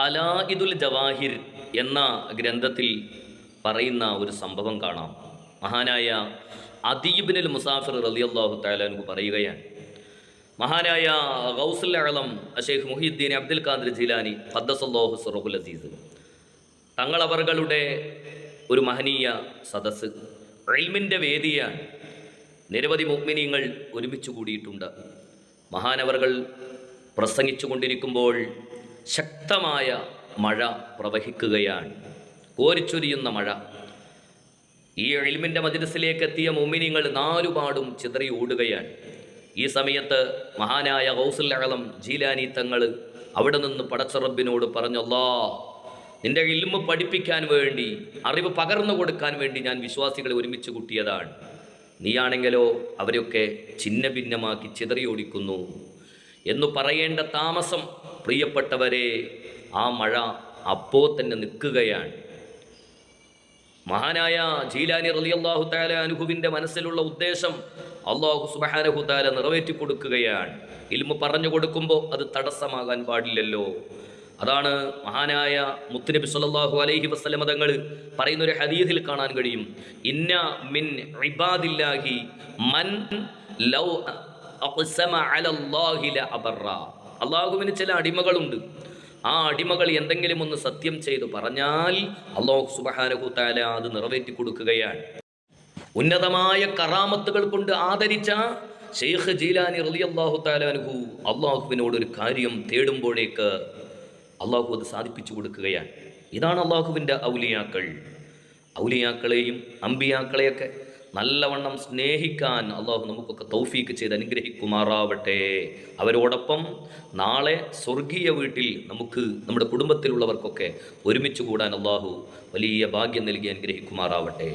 ഖലാഇദുൽ ജവാഹിർ എന്ന ഗ്രന്ഥത്തിൽ പറയുന്ന ഒരു സംഭവം കാണാം. മഹാനായ അദീബിനുൽ മുസാഫിർ റളിയല്ലാഹു തആലാനു പറയുകയാണ്. മഹാനായ ഗൗസുൽ അളം അഷേഖ് മുഹിദ്ദീൻ അബ്ദുൽ ഖാദിർ ജിലാനി ഖദ്ദസല്ലാഹു സുറഹുൽ അസീസ്. തങ്ങളവറുകളുടെ ഒരു മഹനീയ സദസ്സ്. റെയിൽമിന്റെ വേദിയാണ്. നിരവധി മുഗ്മിനീങ്ങൾ ഒരുമിച്ച് കൂടിയിട്ടുണ്ട്. മഹാനവറുകൾ പ്രസംഗിച്ചു കൊണ്ടിരിക്കുമ്പോൾ ശക്തമായ മഴ പ്രവഹിക്കുകയാണ്. കോരിച്ചൊരിയുന്ന മഴ. ഈ എളിമിന്റെ മജ്ലിസിലേക്ക് എത്തിയ മുമിനിങ്ങൾ നാലുപാടും ചിതറി ഓടുകയാണ്. ഈ സമയത്ത് മഹാനായ ഗൗസുൽ അളം ജീലാനി തങ്ങൾ അവിടെ നിന്ന് പടച്ചറബിനോട് പറഞ്ഞല്ലോ നിന്റെ ഇൽമ് പഠിപ്പിക്കാൻ വേണ്ടി അറിവ് പകർന്നു കൊടുക്കാൻ വേണ്ടി ഞാൻ വിശ്വാസികളെ ഒരുമിച്ച് കൂട്ടിയതാണ്. നീയാണെങ്കിലോ അവരെയൊക്കെ ഛിന്ന ഭിന്നമാക്കി ചിതറി ഓടിക്കുന്നു. എന്ന് പറയേണ്ട താമസം പ്രിയപ്പെട്ടവരെ ആ മഴ അപ്പോൾ തന്നെ നിൽക്കുകയാണ്. മഹാനായ ജീലാനി റളിയല്ലാഹു താല അനുഹുവിന്റെ മനസ്സിലുള്ള ഉദ്ദേശം അള്ളാഹു സുബ്ഹാനഹു താല നിറവേറ്റി കൊടുക്കുകയാണ്. ഇൽമു പറഞ്ഞു കൊടുക്കുമ്പോൾ അത് തടസ്സമാകാൻ പാടില്ലല്ലോ. അതാണ് മഹാനായ മുത്തുനബി സല്ലാഹു അലൈഹി വസല്ലമ തങ്ങൾ പറയുന്ന ഒരു ഹദീസിൽ കാണാൻ കഴിയും. ഇന്ന മിൻ ഇബാദില്ലാഹി മൻ ലൗ ലഅബറ. അള്ളാഹുവിന് ചില അടിമകളുണ്ട്. ആ അടിമകൾ എന്തെങ്കിലും ഒന്ന് സത്യം ചെയ്തു പറഞ്ഞാൽ അള്ളാഹു സുബഹാനഹു താല അത് നിറവേറ്റി കൊടുക്കുകയാണ്. ഉന്നതമായ കറാമത്തുകൾ കൊണ്ട് ആദരിച്ച ഷെയ്ഖ് ജീലാനി റലി അള്ളാഹു താലാനുഹു അള്ളാഹുവിനോട് ഒരു കാര്യം തേടുമ്പോഴേക്ക് അള്ളാഹു അത് സാധിപ്പിച്ചു കൊടുക്കുകയാണ്. ഇതാണ് അള്ളാഹുവിന്റെ ഔലിയാക്കൾ. ഔലിയാക്കളെയും അമ്പിയാക്കളെയൊക്കെ നല്ലവണ്ണം സ്നേഹിക്കാൻ അള്ളാഹു നമുക്കൊക്കെ തൗഫീക്ക് ചെയ്ത് അനുഗ്രഹിക്കുമാറാവട്ടെ. അവരോടൊപ്പം നാളെ സ്വർഗീയ വീട്ടിൽ നമുക്ക് നമ്മുടെ കുടുംബത്തിലുള്ളവർക്കൊക്കെ ഒരുമിച്ച് കൂടാൻ അള്ളാഹു വലിയ ഭാഗ്യം നൽകി അനുഗ്രഹിക്കുമാറാവട്ടെ.